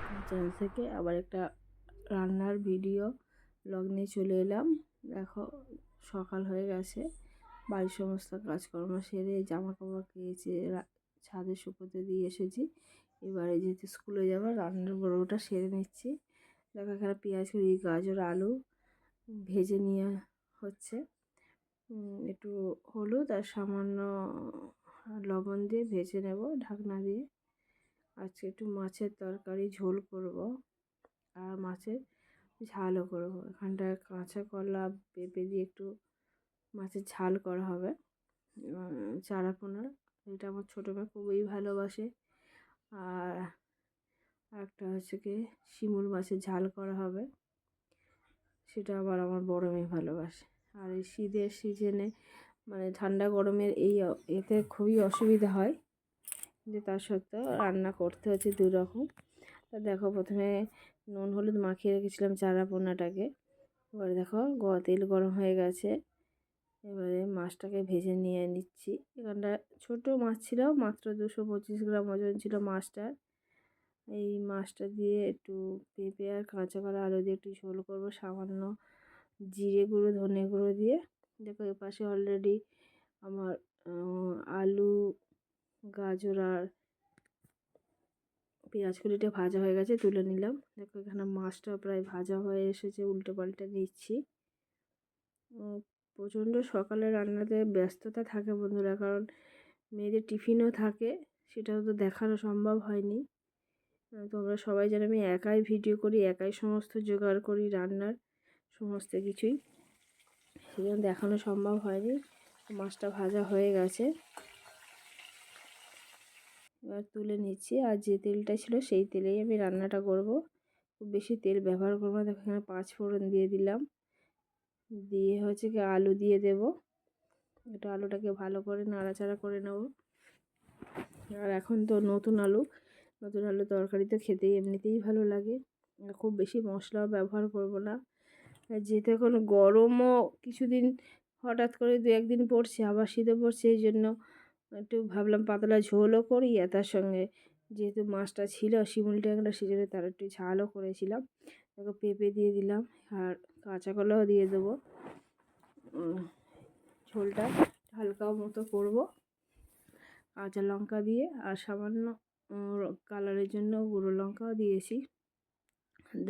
Cooking channel থেকে আবার একটা রান্নার ভিডিও ব্লগ নিয়ে চলে এলাম। দেখো, সকাল হয়ে গেছে। বাড়ির সমস্ত কাজকর্ম সেরে জামা কাপড় কেচে ছাদে শুকোতে দিয়ে এসেছি। এবারে যেহেতু স্কুলে যাব, রান্নার বড়োটা সেরে নিচ্ছি। দেখো, এখানে পেঁয়াজ কুড়ি গাজর, আলু ভেজে নিয়ে হচ্ছে। একটু হলুদ আর সামান্য লবণ দিয়ে ভেজে নেব ঢাকনা দিয়ে। আজকে একটু মাছের তরকারি ঝোল করব আর মাছের ঝালও করব। এখানটায় কাঁচা কলা পেঁপে দিয়ে একটু মাছের ঝাল করা হবে। উম, চারাপোনা এটা আমার ছোটো মেয়ে খুবই ভালোবাসে। আর একটা হচ্ছে কি শিমুল মাছের ঝাল করা হবে। সেটা আবার আমার বড় মেয়ে ভালোবাসে। আর এই শীতের সিজনে মানে ঠান্ডা গরমের এই এতে খুবই অসুবিধা হয়। যে তার সত্ত্বেও রান্না করতে হচ্ছে দু রকম তা দেখো প্রথমে নুন হলুদ মাখিয়ে রেখেছিলাম চারা পোনাটাকে এবারে দেখো গ তেল গরম হয়ে গেছে। এবারে মাছটাকে ভেজে নিয়ে নিচ্ছি। এখানটা ছোটো মাছ ছিল, মাত্র দুশো পঁচিশ গ্রাম ওজন ছিল মাছটার। এই মাছটা দিয়ে একটু পেঁপে আর কাঁচা কলা আলু দিয়ে একটু ঝোল করব সামান্য জিরে গুঁড়ো, ধনে গুঁড়ো দিয়ে। দেখো এপাশে অলরেডি আমার আলু গাজর আর পেঁয়াজ কুলিটা ভাজা হয়ে গেছে, তুলে নিলাম। দেখো এখানে মাছটা প্রায় ভাজা হয়ে এসেছে, উল্টে পাল্টে নিচ্ছি। প্রচণ্ড সকালে রান্নাতে ব্যস্ততা থাকে বন্ধুরা, কারণ মেয়েদের টিফিনও থাকে, সেটাও তো দেখানো সম্ভব হয়নি। তোমরা সবাই জানো আমি একাই ভিডিও করি, একাই সমস্ত জোগাড় করি রান্নার, সমস্ত কিছুই। সেজন্য দেখানো সম্ভব হয়নি, মাছটা ভাজা হয়ে গেছে। এবার তুলে নিচ্ছি। আর যে তেলটা ছিল সেই তেলেই আমি রান্নাটা করব। খুব বেশি তেল ব্যবহার করব না। দেখো এখানে পাঁচ ফোড়ন দিয়ে দিলাম। দিয়ে হচ্ছে কি আলু দিয়ে দেব। একটু আলুটাকে ভালো করে নাড়াচাড়া করে নেব। আর এখন তো নতুন আলু। নতুন আলু তরকারি তো খেতেই এমনিতেই ভালো লাগে। খুব বেশি মশলাও ব্যবহার করব না। যেহেতু এখন গরমও কিছুদিন হঠাৎ করে দু একদিন পড়ছে, আবার শীতে পড়ছে, এই জন্য একটু ভাবলাম পাতলা ঝোলও করি আর তার সঙ্গে যেহেতু মাছটা ছিল শিমুল ট্যাংরা সেজন্য তার একটু ঝালও করেছিলাম। তাকে পেঁপে দিয়ে দিলাম আর কাঁচা কলাও দিয়ে দেবো। ঝোলটা হালকা মতো করব কাঁচা লঙ্কা দিয়ে আর সামান্য কালারের জন্য গুঁড়ো লঙ্কাও দিয়েছি।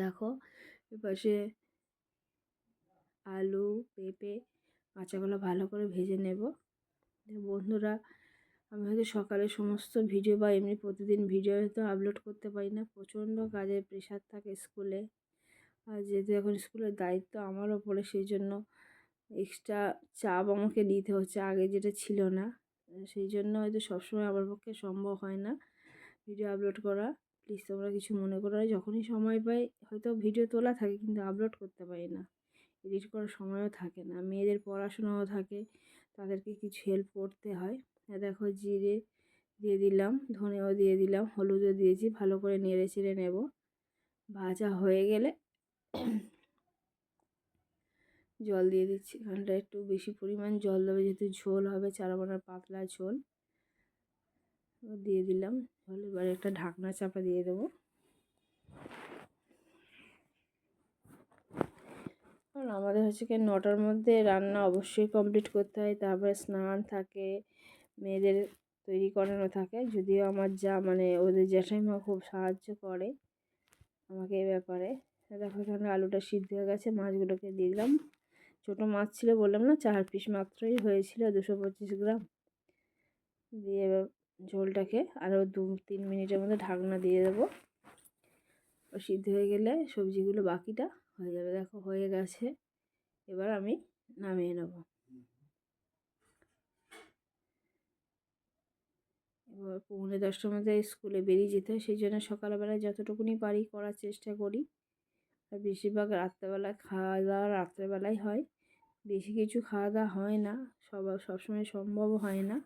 দেখো এপাশে আলু, পেঁপে কাঁচাকলা ভালো করে ভেজে নেব। বন্ধুরা আমি হয়তো সকালে সমস্ত ভিডিও বা এমনি প্রতিদিন ভিডিও হয়তো আপলোড করতে পারি না। প্রচণ্ড কাজের প্রেশার থাকে স্কুলে আর যেহেতু এখন স্কুলের দায়িত্ব আমার ওপরে সেই জন্য এক্সট্রা চাপ আমাকে নিতে হচ্ছে, আগে যেটা ছিল না। সেই জন্য হয়তো সবসময় আমার পক্ষে সম্ভব হয় না ভিডিও আপলোড করা। প্লিজ তোমরা কিছু মনে করো যখনই সময় পাই হয়তো ভিডিও তোলা থাকে কিন্তু আপলোড করতে পারি না। এডিট করার সময়ও থাকে না, মেয়েদের পড়াশোনাও থাকে, তাদেরকে কিছু হেল্প করতে হয়। দেখো জিরে দিয়ে দিলাম, ধনেও দিয়ে দিলাম, হলুদও দিয়েছি, ভালো করে নেড়ে চেড়ে নেব। ভাজা হয়ে গেলে জল দিয়ে দিচ্ছি এখানটা একটু বেশি পরিমাণ জল দেবে, যেহেতু ঝোল হবে চারাপোনার পাতলা ঝোল। দিয়ে দিলাম ঝোল, এবার একটা ঢাকনা চাপা দিয়ে দেবো। আমাদের হচ্ছে কি নটার মধ্যে রান্না অবশ্যই কমপ্লিট করতে হয়, তারপরে স্নান থাকে মেয়েদের তৈরি করানো থাকে। যদিও আমার যা মানে ওদের জ্যাঠাইমা খুব সাহায্য করে আমাকে এ ব্যাপারে। দেখো এখানে আলুটা সিদ্ধ হয়ে গেছে, মাছগুলোকে দিলাম। ছোটো মাছ ছিল বললাম না, চার পিস মাত্রই হয়েছিল, দুশো পঁচিশ গ্রাম। দিয়ে ঝোলটাকে আরও দু, তিন মিনিটের মধ্যে ঢাকনা দিয়ে দেবো। ও সিদ্ধ হয়ে গেলে সবজিগুলো বাকিটা হয়ে যাবে। দেখো হয়ে গেছে। এবার আমি নামিয়ে নেব। পৌনে দশটার মধ্যে স্কুলে বেরিয়ে যেতে হয়। সেই জন্য সকালবেলায় যতটুকুনি পারি করার চেষ্টা করি। আর বেশিরভাগ রাত্রেবেলায় খাওয়া দাওয়া রাত্রেবেলাই হয়। বেশি কিছু খাওয়া দাওয়া হয় না। সব, সবসময় সম্ভব হয় না।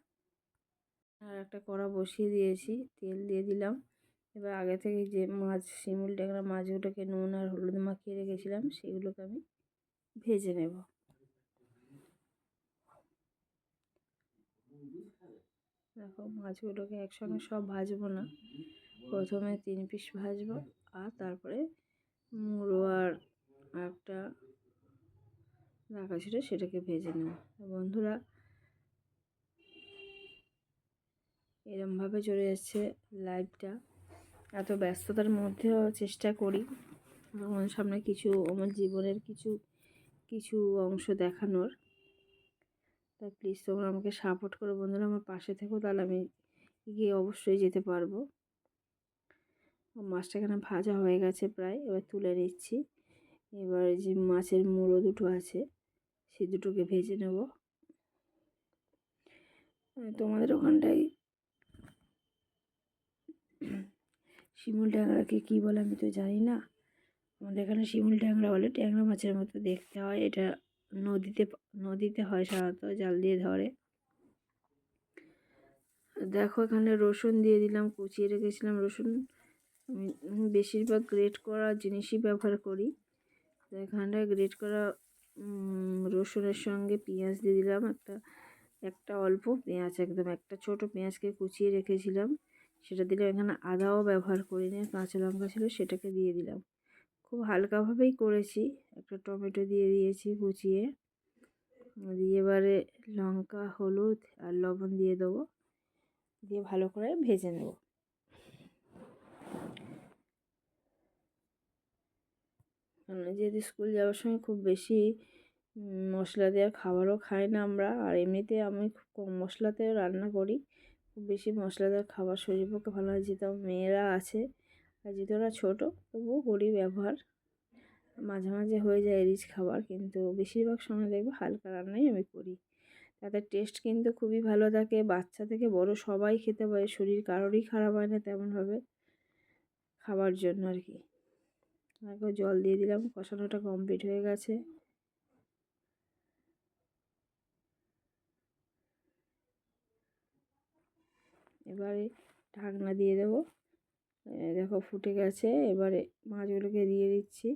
আর একটা কড়া বসিয়ে দিয়েছি, তেল দিয়ে দিলাম। এবার আগে থেকে যে মাছ, শিমুল ট্যাংরা মাছগুলোকে নুন আর হলুদ মাখিয়ে রেখেছিলাম, সেগুলোকে আমি ভেজে নেব। দেখো মাছগুলোকে একসঙ্গে সব ভাজবো না। প্রথমে তিন পিস ভাজবো আর তারপরে মুড়ো আর একটা রাখা ছিল সেটাকে ভেজে নেব। বন্ধুরা, এরমভাবে চলে যাচ্ছে লাইভটা। এত ব্যস্ততার মধ্যেও চেষ্টা করি। আমার সামনে কিছু, আমার জীবনের কিছু কিছু অংশ দেখানোর। তাই প্লিজ তোমরা আমাকে সাপোর্ট করো বন্ধুরা, আমার পাশে থেকো, তাহলে আমি গিয়ে অবশ্যই যেতে পারব। মাছটা এখানে ভাজা হয়ে গেছে প্রায়, এবার তুলে নিচ্ছি। এবার যে মাছের মুড়ো দুটো আছে, সে দুটোকে ভেজে নেব। তোমাদের ওখানটায় শিমুল ট্যাংরাকে কী বলে আমি তো জানি না। আমাদের এখানে শিমুল ট্যাংরা বলে ট্যাংরা মাছের মতো দেখতে হয়, এটা নদীতে নদীতে হয় সাধারণত, জাল দিয়ে ধরে। দেখো, এখানে রসুন দিয়ে দিলাম, কুচিয়ে রেখেছিলাম রসুন। আমি বেশিরভাগ গ্রেট করা জিনিসই ব্যবহার করি। তো এখানটায় গ্রেট করা রসুনের সঙ্গে পেঁয়াজ দিয়ে দিলাম একটা একটা অল্প পেঁয়াজ, একদম একটা ছোট পেঁয়াজকে কুচিয়ে রেখেছিলাম। সেটা দিলাম এখানে আদাও ব্যবহার করি না কাঁচা লঙ্কা ছিল, সেটাকে দিয়ে দিলাম। খুব হালকাভাবেই করেছি। একটা টমেটো দিয়ে দিয়েছি কুচিয়ে। দিয়ে এবারে লঙ্কা, হলুদ আর লবণ দিয়ে দেবো। দিয়ে ভালো করে ভেজে নেব। যেহেতু স্কুল যাওয়ার সময় খুব বেশি মশলা দেওয়ার খাবারও খাই না আমরা। আর এমনিতে আমি খুব কম মশলাতে রান্না করি। খুব বেশি মশলা দেওয়ার খাবার শরীর পক্ষে ভালো হয় যেহেতু মেয়েরা আছে আর যেহেতু ওরা ছোটো, তবুও করি ব্যবহার। মাঝে মাঝে হয়ে যায় রিচ খাবার, কিন্তু বেশিরভাগ সময় দেখবে হালকা রান্নাই আমি করি। তাদের টেস্ট কিন্তু খুবই ভালো থাকে, বাচ্চা থেকে বড় সবাই খেতে পারে, শরীর কারোরই খারাপ হয় না তেমনভাবে খাবার জন্য আর কি। তারপর জল দিয়ে দিলাম, কষানোটা কমপ্লিট হয়ে গেছে। এবারে ঢাকনা দিয়ে দেবো। দেখো ফুটে গেছে, এবারে মাছগুলোকে দিয়ে দিচ্ছি।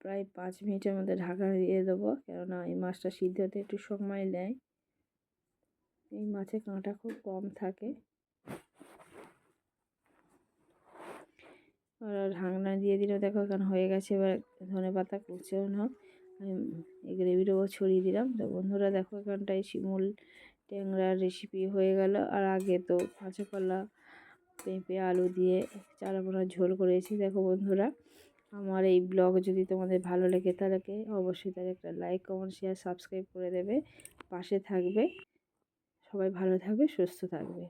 প্রায় পাঁচ মিনিটের মধ্যে ঢাকা দিয়ে দেবো, কেননা এই মাছটা সিদ্ধ হতে একটু সময় নেয়। এই মাছে কাঁটা খুব কম থাকে। আর ঢাকনা দিয়ে দিলে দেখো এখানে হয়ে গেছে, এবার ধনে পাতা কুচেও না আমি এই গ্রেভির ওপর ছড়িয়ে দিলাম। তো বন্ধুরা দেখো এখানটায় শিমুল ট্যাংরার রেসিপি হয়ে গেল। আর আগে তো কাঁচা কলা, পেঁপে, আলু দিয়ে চারাপোনা ঝোল করেছি। দেখো বন্ধুরা, আমার এই ব্লগ যদি তোমাদের ভালো লেগে থাকে, অবশ্যই তার একটা লাইক কমেন্ট শেয়ার সাবস্ক্রাইব করে দেবে। পাশে থাকবে। সবাই ভালো থাকবে, সুস্থ থাকবে।